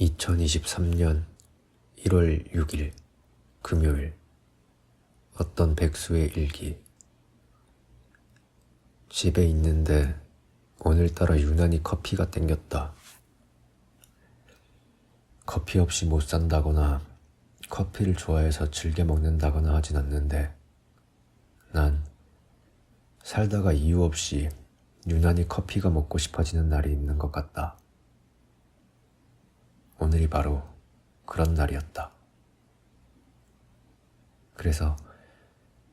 2023년 1월 6일 금요일 어떤 백수의 일기 집에 있는데 오늘따라 유난히 커피가 땡겼다. 커피 없이 못 산다거나 커피를 좋아해서 즐겨 먹는다거나 하진 않는데 난 살다가 이유 없이 유난히 커피가 먹고 싶어지는 날이 있는 것 같다. 오늘이 바로 그런 날이었다. 그래서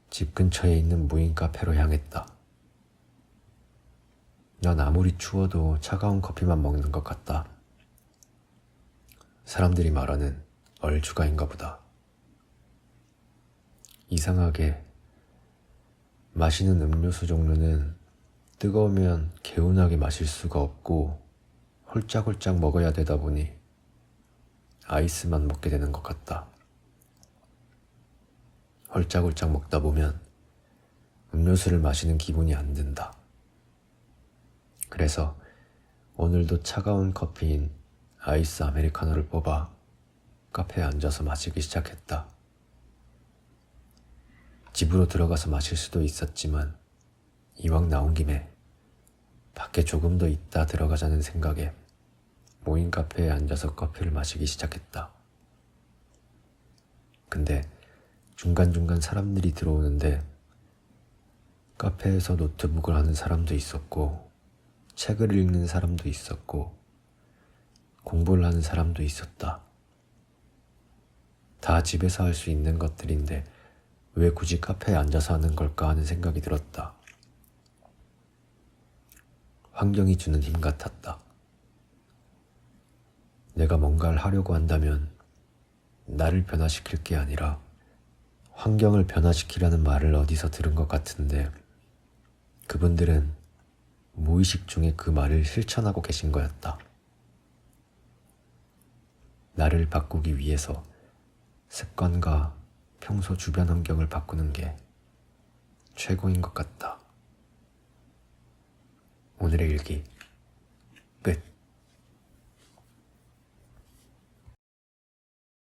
집 근처에 있는 무인 카페로 향했다. 난 아무리 추워도 차가운 커피만 먹는 것 같다. 사람들이 말하는 얼주가인가 보다. 이상하게 마시는 음료수 종류는 뜨거우면 개운하게 마실 수가 없고 홀짝홀짝 먹어야 되다 보니 아이스만 먹게 되는 것 같다. 홀짝홀짝 먹다 보면 음료수를 마시는 기분이 안 든다. 그래서 오늘도 차가운 커피인 아이스 아메리카노를 뽑아 카페에 앉아서 마시기 시작했다. 집으로 들어가서 마실 수도 있었지만 이왕 나온 김에 밖에 조금 더 있다 들어가자는 생각에 모인 카페에 앉아서 커피를 마시기 시작했다. 근데 중간중간 사람들이 들어오는데 카페에서 노트북을 하는 사람도 있었고 책을 읽는 사람도 있었고 공부를 하는 사람도 있었다. 다 집에서 할 수 있는 것들인데 왜 굳이 카페에 앉아서 하는 걸까 하는 생각이 들었다. 환경이 주는 힘 같았다. 내가 뭔가를 하려고 한다면 나를 변화시킬 게 아니라 환경을 변화시키라는 말을 어디서 들은 것 같은데 그분들은 무의식 중에 그 말을 실천하고 계신 거였다. 나를 바꾸기 위해서 습관과 평소 주변 환경을 바꾸는 게 최고인 것 같다. 오늘의 일기 끝.